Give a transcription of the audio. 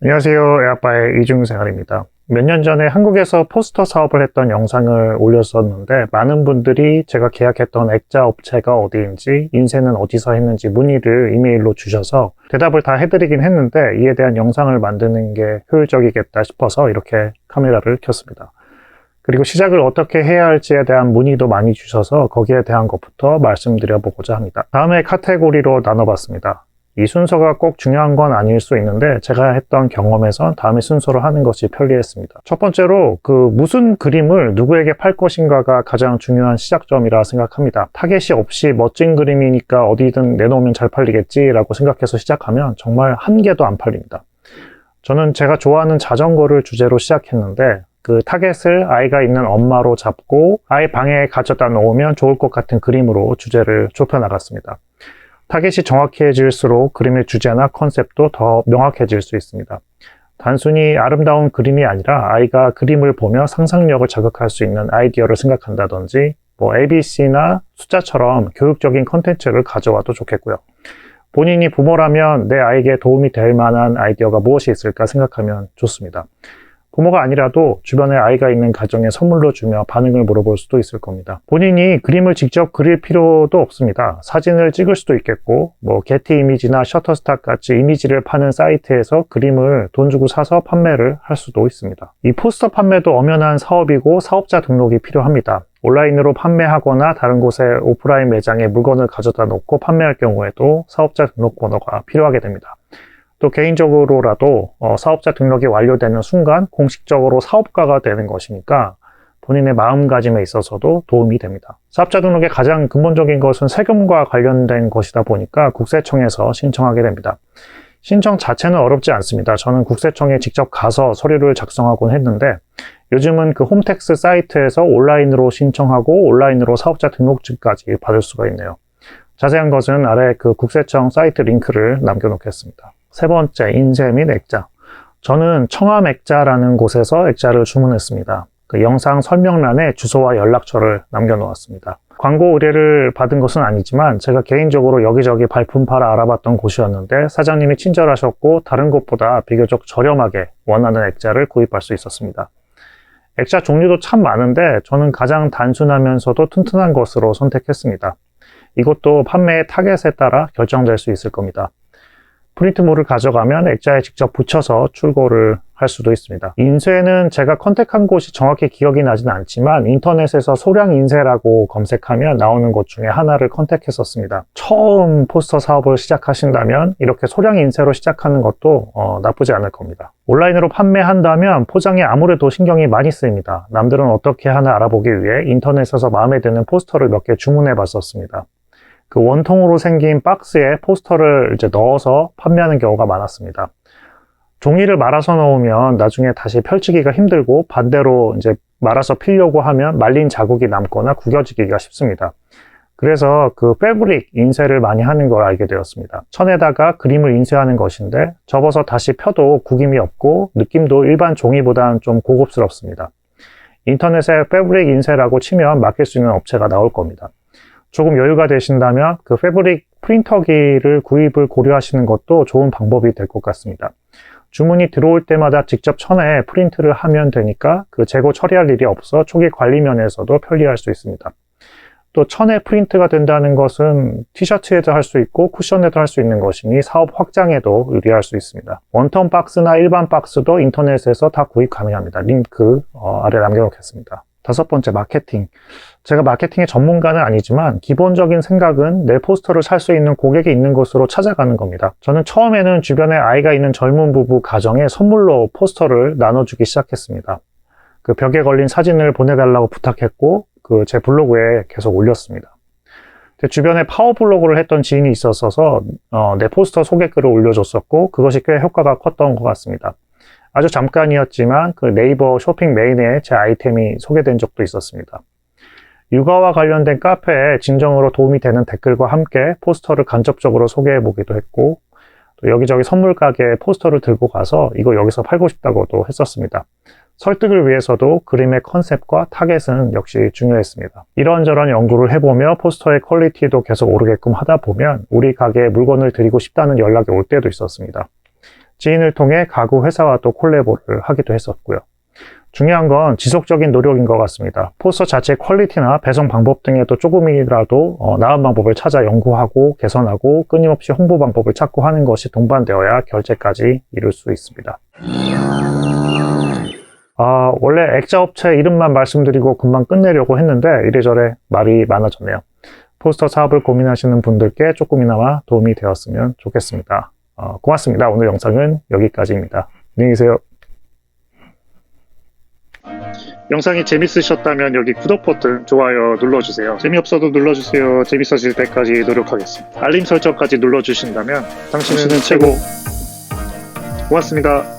안녕하세요. 애아빠의 이중생활입니다. 몇 년 전에 한국에서 포스터 사업을 했던 영상을 올렸었는데 많은 분들이 제가 계약했던 액자 업체가 어디인지 인쇄는 어디서 했는지 문의를 이메일로 주셔서 대답을 다 해드리긴 했는데 이에 대한 영상을 만드는 게 효율적이겠다 싶어서 이렇게 카메라를 켰습니다. 그리고 시작을 어떻게 해야 할지에 대한 문의도 많이 주셔서 거기에 대한 것부터 말씀드려보고자 합니다. 다음에 카테고리로 나눠봤습니다. 이 순서가 꼭 중요한 건 아닐 수 있는데 제가 했던 경험에선 다음의 순서로 하는 것이 편리했습니다. 첫 번째로 그 무슨 그림을 누구에게 팔 것인가가 가장 중요한 시작점이라 생각합니다. 타겟이 없이 멋진 그림이니까 어디든 내놓으면 잘 팔리겠지라고 생각해서 시작하면 정말 한 개도 안 팔립니다. 저는 제가 좋아하는 자전거를 주제로 시작했는데 그 타겟을 아이가 있는 엄마로 잡고 아이 방에 가져다 놓으면 좋을 것 같은 그림으로 주제를 좁혀 나갔습니다. 타겟이 정확해질수록 그림의 주제나 컨셉도 더 명확해질 수 있습니다. 단순히 아름다운 그림이 아니라 아이가 그림을 보며 상상력을 자극할 수 있는 아이디어를 생각한다든지 뭐 ABC나 숫자처럼 교육적인 컨텐츠를 가져와도 좋겠고요. 본인이 부모라면 내 아이에게 도움이 될 만한 아이디어가 무엇이 있을까 생각하면 좋습니다. 부모가 아니라도 주변에 아이가 있는 가정에 선물로 주며 반응을 물어볼 수도 있을 겁니다. 본인이 그림을 직접 그릴 필요도 없습니다. 사진을 찍을 수도 있겠고, 뭐 게티 이미지나 셔터스탁 같이 이미지를 파는 사이트에서 그림을 돈 주고 사서 판매를 할 수도 있습니다. 이 포스터 판매도 엄연한 사업이고 사업자 등록이 필요합니다. 온라인으로 판매하거나 다른 곳에 오프라인 매장에 물건을 가져다 놓고 판매할 경우에도 사업자 등록번호가 필요하게 됩니다. 또 개인적으로라도 어, 사업자 등록이 완료되는 순간 공식적으로 사업가가 되는 것이니까 본인의 마음가짐에 있어서도 도움이 됩니다. 사업자 등록의 가장 근본적인 것은 세금과 관련된 것이다 보니까 국세청에서 신청하게 됩니다. 신청 자체는 어렵지 않습니다. 저는 국세청에 직접 가서 서류를 작성하곤 했는데 요즘은 그 홈택스 사이트에서 온라인으로 신청하고 온라인으로 사업자 등록증까지 받을 수가 있네요. 자세한 것은 아래 그 국세청 사이트 링크를 남겨놓겠습니다. 세 번째, 인쇄 및 액자. 저는 청암 액자라는 곳에서 액자를 주문했습니다. 그 영상 설명란에 주소와 연락처를 남겨놓았습니다. 광고 의뢰를 받은 것은 아니지만 제가 개인적으로 여기저기 발품 팔아 알아봤던 곳이었는데 사장님이 친절하셨고 다른 곳보다 비교적 저렴하게 원하는 액자를 구입할 수 있었습니다. 액자 종류도 참 많은데 저는 가장 단순하면서도 튼튼한 것으로 선택했습니다. 이것도 판매의 타겟에 따라 결정될 수 있을 겁니다. 프린트물을 가져가면 액자에 직접 붙여서 출고를 할 수도 있습니다. 인쇄는 제가 컨택한 곳이 정확히 기억이 나진 않지만 인터넷에서 소량 인쇄라고 검색하면 나오는 곳 중에 하나를 컨택했었습니다. 처음 포스터 사업을 시작하신다면 이렇게 소량 인쇄로 시작하는 것도 어, 나쁘지 않을 겁니다. 온라인으로 판매한다면 포장에 아무래도 신경이 많이 쓰입니다. 남들은 어떻게 하나 알아보기 위해 인터넷에서 마음에 드는 포스터를 몇 개 주문해 봤었습니다. 그 원통으로 생긴 박스에 포스터를 이제 넣어서 판매하는 경우가 많았습니다. 종이를 말아서 넣으면 나중에 다시 펼치기가 힘들고 반대로 이제 말아서 필려고 하면 말린 자국이 남거나 구겨지기가 쉽습니다. 그래서 그 패브릭 인쇄를 많이 하는 걸 알게 되었습니다. 천에다가 그림을 인쇄하는 것인데 접어서 다시 펴도 구김이 없고 느낌도 일반 종이보다는 좀 고급스럽습니다. 인터넷에 패브릭 인쇄라고 치면 맡길 수 있는 업체가 나올 겁니다. 조금 여유가 되신다면 그 패브릭 프린터기를 구입을 고려하시는 것도 좋은 방법이 될 것 같습니다. 주문이 들어올 때마다 직접 천에 프린트를 하면 되니까 그 재고 처리할 일이 없어 초기 관리 면에서도 편리할 수 있습니다. 또 천에 프린트가 된다는 것은 티셔츠에도 할 수 있고 쿠션에도 할 수 있는 것이니 사업 확장에도 유리할 수 있습니다. 원턴 박스나 일반 박스도 인터넷에서 다 구입 가능합니다. 링크 어, 아래 남겨놓겠습니다. 다섯 번째, 마케팅. 제가 마케팅의 전문가는 아니지만 기본적인 생각은 내 포스터를 살 수 있는 고객이 있는 곳으로 찾아가는 겁니다. 저는 처음에는 주변에 아이가 있는 젊은 부부 가정에 선물로 포스터를 나눠주기 시작했습니다. 그 벽에 걸린 사진을 보내달라고 부탁했고 그 제 블로그에 계속 올렸습니다. 주변에 파워 블로그를 했던 지인이 있었어서 어, 내 포스터 소개글을 올려줬었고 그것이 꽤 효과가 컸던 것 같습니다. 아주 잠깐이었지만 그 네이버 쇼핑 메인에 제 아이템이 소개된 적도 있었습니다. 육아와 관련된 카페에 진정으로 도움이 되는 댓글과 함께 포스터를 간접적으로 소개해 보기도 했고 또 여기저기 선물 가게에 포스터를 들고 가서 이거 여기서 팔고 싶다고도 했었습니다. 설득을 위해서도 그림의 컨셉과 타겟은 역시 중요했습니다. 이런저런 연구를 해보며 포스터의 퀄리티도 계속 오르게끔 하다 보면 우리 가게에 물건을 드리고 싶다는 연락이 올 때도 있었습니다. 지인을 통해 가구 회사와 또 콜라보를 하기도 했었고요. 중요한 건 지속적인 노력인 것 같습니다. 포스터 자체의 퀄리티나 배송 방법 등에도 조금이라도 어, 나은 방법을 찾아 연구하고 개선하고 끊임없이 홍보 방법을 찾고 하는 것이 동반되어야 결제까지 이룰 수 있습니다. 아, 원래 액자 업체 이름만 말씀드리고 금방 끝내려고 했는데 이래저래 말이 많아졌네요. 포스터 사업을 고민하시는 분들께 조금이나마 도움이 되었으면 좋겠습니다. 어, 고맙습니다. 오늘 영상은 여기까지입니다. 안녕히 계세요. 영상이 재밌으셨다면 여기 구독 버튼, 좋아요 눌러주세요. 재미없어도 눌러주세요. 재밌어질 때까지 노력하겠습니다. 알림 설정까지 눌러주신다면 당신은 최고. 고맙습니다.